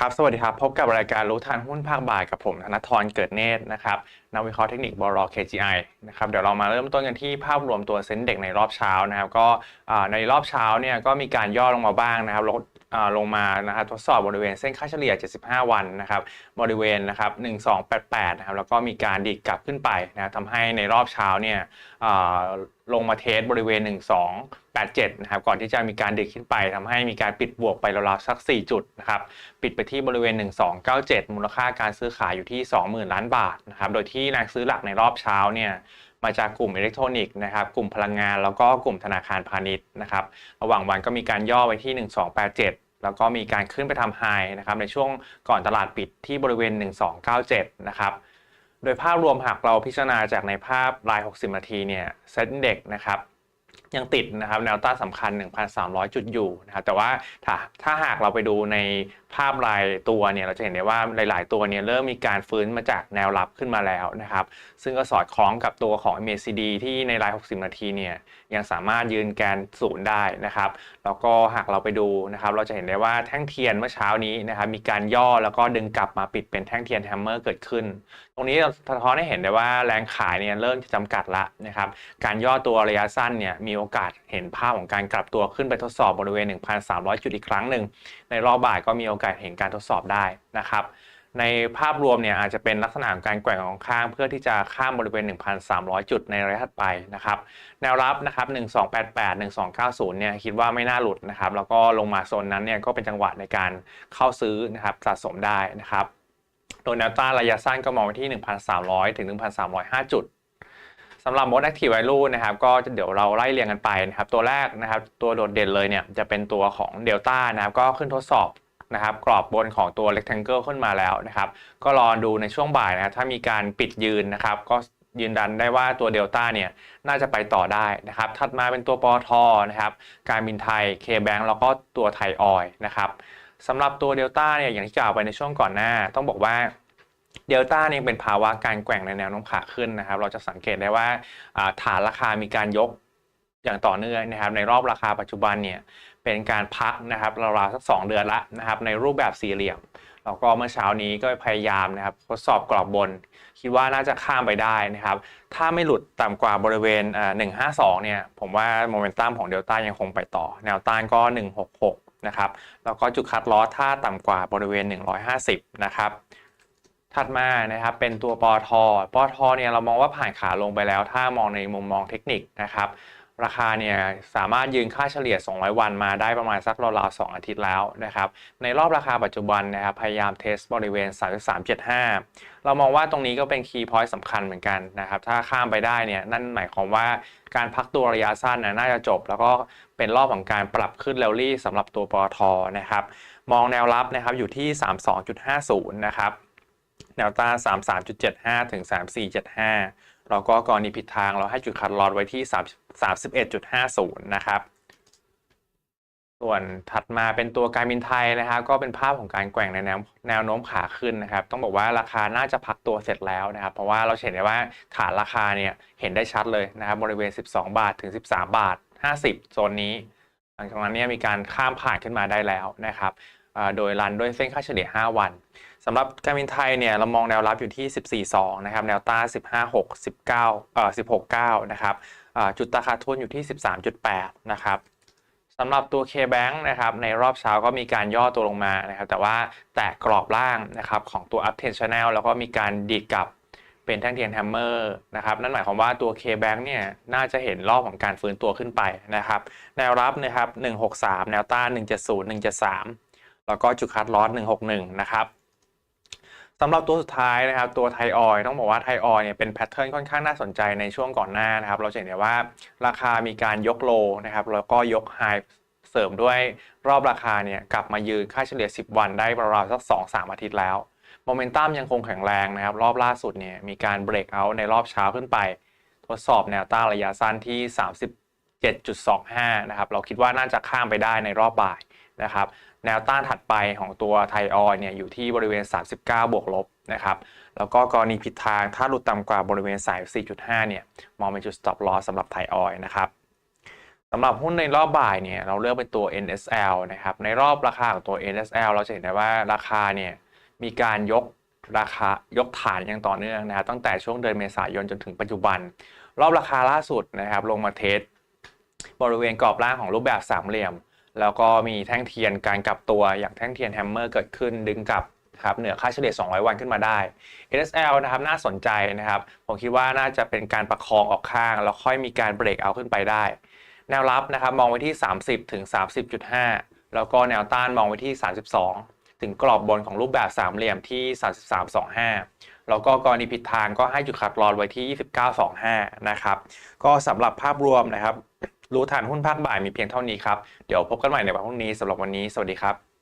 ครับ สวัสดีครับ พบกับรายการรู้ทันหุ้นภาคบ่ายกับผมธนทรเกิดเนตรนะครับนักวิเคราะห์เทคนิคบร KGI นะครับ เดี๋ยวเรามาเริ่มต้นกันที่ภาพรวมตัวเซ็นเด็กในรอบเช้านะครับ ก็ในรอบเช้าเนี่ยก็มีการย่อลงมาบ้างนะครับ ลงมานะครับทดสอบบริเวณเส้นค่าเฉลี่ย 75 วันนะครับบริเวณนะครับ1288นะครับแล้วก็มีการดีดกลับขึ้นไปนะครับทำให้ในรอบเช้าเนี่ยลงมาเทสบริเวณ 1287นะครับก่อนที่จะมีการดีดขึ้นไปทำให้มีการปิดบวกไปราวๆสัก 4 จุดนะครับปิดไปที่บริเวณ 1297 มูลค่าการซื้อขายอยู่ที่ 20,000 ล้านบาทนะครับโดยที่แรงซื้อหลักในรอบเช้าเนี่ยมาจากกลุ่มอิเล็กทรอนิกส์นะครับ กลุ่มพลังงานแล้วก็กลุ่มธนาคารพาณิชย์นะครับ ระหว่างวันก็มีการย่อไปที่ 1287 แล้วก็มีการขึ้นไปทำไฮนะครับในช่วงก่อนตลาดปิดที่บริเวณ 1297 นะครับ โดยภาพรวมหากเราพิจารณาจากในภาพราย 60 นาทีเนี่ยเซ็ตเด็กนะครับ ยังติดนะครับแนวต้านสำคัญ 1,300 จุดอยู่นะครับแต่ว่าถ้าถ้าหากเราไปดูในภาพรายตัวเนี่ยเราจะเห็นได้ว่าหลาย ๆ ตัวเนี่ยเริ่มมีการฟื้นมาจากแนวรับขึ้นมาแล้วนะครับซึ่งก็สอดคล้องกับตัวของ MACD ที่ในราย 60 นาทีเนี่ยยังสามารถยืนแกนศูนย์ได้นะครับแล้วก็หากเราไปดูนะครับเราจะเห็นได้ว่าแท่งเทียนเมื่อเช้านี้นะครับมีการย่อแล้วก็ดึงกลับมาปิดเป็นแท่งเทียนแฮมเมอร์เกิดขึ้น ตรงนี้สะท้อนให้เห็นได้ว่าแรงขายเนี่ยเริ่มจะจำกัดละนะครับการย่อตัวระยะสั้นเนี่ยมีโอกาสเห็นภาพของการกลับตัวขึ้นไปทดสอบบริเวณ 1,300 จุดอีกครั้งหนึ่งในรอบบ่ายก็มีโอกาสเห็นการทดสอบได้นะครับในภาพรวมเนี่ยอาจจะเป็นลักษณะของการแกว่งของข้างเพื่อที่จะข้ามบริเวณ 1,300 จุดในระยะถัดไปนะครับแนวรับนะครับ 1288 1290 เนี่ยคิดว่าไม่น่าหลุดนะครับแล้วก็ลงมาโซนนั้นเนี่ยก็เป็นจังหวะในการเข้าซื้อนะครับสะสมได้นะครับโดยแนวต้านระยะสั้นก็มองไปที่ 1,300 ถึง 1,305 จุด สำหรับ most active value นะครับก็เดี๋ยวเราไล่เรียงกันไปนะครับตัวแรกนะครับตัวโดดเด่นเลยเนี่ยจะเป็นตัวของ Delta นะครับก็ขึ้นทดสอบนะครับกรอบบนของตัว rectangle ขึ้นมาแล้วนะครับก็รอดูในช่วงบ่ายนะครับถ้ามีการปิดยืนนะครับก็ยืนยันได้ว่าตัวเดลต้าเนี่ยน่าจะไปต่อได้นะครับ ถัดมาเป็นตัวปอทอนะครับ การบินไทย K-Bank แล้วก็ตัวไทยออยนะครับสำหรับตัวเดลต้าเนี่ยอย่างที่กล่าวไปในช่วงก่อนหน้า ต้องบอกว่า เดลต้าเนี่ยเป็นภาวะการแกว่งในแนวโน้มขาขึ้นนะครับ เราจะสังเกตได้ว่าฐานราคามีการยกอย่างต่อเนื่องนะครับ ในรอบราคาปัจจุบันเนี่ยเป็นการพักนะครับราวๆสัก2เดือนละนะครับ ในรูปแบบสี่เหลี่ยมแล้วก็เมื่อเช้านี้ก็พยายามนะครับทดสอบกรอบบน คิดว่าน่าจะข้ามไปได้นะครับ ถ้าไม่หลุดต่ำกว่าบริเวณ 152 เนี่ย ผมว่าโมเมนตัมของเดลต้ายังคงไปต่อ แนวต้านก็ 166 นะครับ แล้วก็จุดคัดลอสถ้าต่ำกว่าบริเวณ 150 นะครับ ถัดมานะครับเป็นตัวปอทปอทเนี่ยเรามองว่าผ่านขาลงไปแล้ว ถ้ามองในมุมมองเทคนิคนะครับราคาเนี่ยสามารถยืนค่าเฉลี่ย 200 วันมาได้ประมาณสักราวๆ2อาทิตย์แล้วนะครับในรอบราคาปัจจุบันนะครับพยายามเทสบริเวณ 33.75 เรามองว่าตรงนี้ก็เป็นคีย์พอยต์สำคัญเหมือนกันนะครับถ้าข้ามไปได้เนี่ยนั่นหมายความว่าการพักตัวระยะสั้นนะน่าจะจบ แล้วก็เป็นรอบของการปรับขึ้นเรลลี่สำหรับตัวปอทนะครับมองแนวรับนะครับอยู่ที่ 32.50 นะครับ แนวต้าน33.75 ถึง 34.75 แล้วก็กรณีผิดทางเราให้จุดคัดลอสไว้ที่ 31.50 นะครับ ส่วนถัดมาเป็นตัวการบินไทยนะครับ ก็เป็นภาพของการแกว่งในแนวแนวโน้มขาขึ้นนะครับ ต้องบอกว่าราคาน่าจะพักตัวเสร็จแล้วนะครับ เพราะว่าเราเห็นได้ว่าฐานราคาเนี่ยเห็นได้ชัดเลยนะครับ บริเวณ 12 บาทถึง 13 บาท 50 โซนนี้ หลังจากนั้นเนี่ยมีการข้ามผ่านขึ้นมาได้แล้วนะครับ โดยรันด้วยเส้นค่าเฉลี่ย 5 วันสำหรับการบินไทยเนี่ยเรามองแนวรับอยู่ที่ 14.2 นะครับ แนวต้าน15.6 19เอ่อ16.9 นะครับจุดราคาทุนอยู่ที่ 13.8 นะครับสำหรับตัว K-Bank นะครับในรอบเช้าก็มีการย่อตัวลงมานะครับแต่ว่าแตะกรอบล่างนะครับของตัว Up Ten Channel แล้วก็มีการดีดกลับเป็นแท่งเทียนแฮมเมอร์นะครับนั่นหมายความว่าตัว K-Bank เนี่ยน่าจะเห็นรอบของการฟื้นตัวขึ้นไปนะครับแนวรับนะครับ163 แนวต้าน170 173 แล้วก็จุดคัดลอส161 นะครับสำหรับตัวสุดท้ายนะครับตัวไทออยต้องบอกว่าไทออยเนี่ยเป็นแพทเทิร์นค่อนข้างน่าสนใจในช่วงก่อนหน้านะครับ เราเห็นได้ว่าราคามีการยกโลนะครับแล้วก็ยกไฮเสริมด้วยรอบราคาเนี่ยกลับมายืนค่าเฉลี่ย 10 วันได้ประมาณสัก 2-3 อาทิตย์แล้วโมเมนตัมยังคงแข็งแรงนะครับ รอบล่าสุดเนี่ยมีการเบรกเอาในรอบเช้าขึ้นไป ทดสอบแนวต้านระยะสั้นที่ 37.25 นะครับ เราคิดว่าน่าจะข้ามไปได้ในรอบบ่ายนะครับ แนวต้านถัดไปของตัวไทยออยเนี่ยอยู่ที่บริเวณ 39 บวกลบนะครับ แล้วก็กรณีผิดทางถ้าหลุดต่ำกว่าบริเวณสาย 4.5 เนี่ยมองเป็นจุด stop loss สำหรับไทยออยนะครับสำหรับหุ้นในรอบบ่ายเนี่ยเราเลือกเป็นตัว NSL นะครับในรอบราคาของตัว NSL เราจะเห็นได้ว่าราคาเนี่ยมีการยกราคายกฐานอย่างต่อเนื่องนะครับตั้งแต่ช่วงเดือนเมษายนจนถึงปัจจุบัน รอบราคาล่าสุดนะครับลงมาเทสบริเวณกรอบล่างของรูปแบบสามเหลี่ยม แล้วก็มีแท่งเทียนการกลับตัวอย่างแท่งเทียนแฮมเมอร์เกิดขึ้นดึงกลับครับเหนือค่าเฉลี่ย 200 วันขึ้นมาได้ NSL นะครับน่าสนใจนะครับ ผมคิดว่าน่าจะเป็นการประคองออกข้าง แล้วค่อยมีการเบรกเอาขึ้นไปได้ แนวรับนะครับมองไว้ที่ 30ถึง30.5 แล้วก็แนวต้านมองไว้ที่ 32 ถึงกรอบบนของรูปแบบสามเหลี่ยมที่ 33.25 แล้วก็กรณีผิดทางก็ให้จุดคัดลอนไว้ที่ 29.25 นะครับ ก็สำหรับภาพรวมนะครับ รู้ทันหุ้นภาคบ่ายมีเพียงเท่านี้ครับ เดี๋ยวพบกันใหม่ในวันพรุ่งนี้สำหรับวันนี้ สวัสดีครับ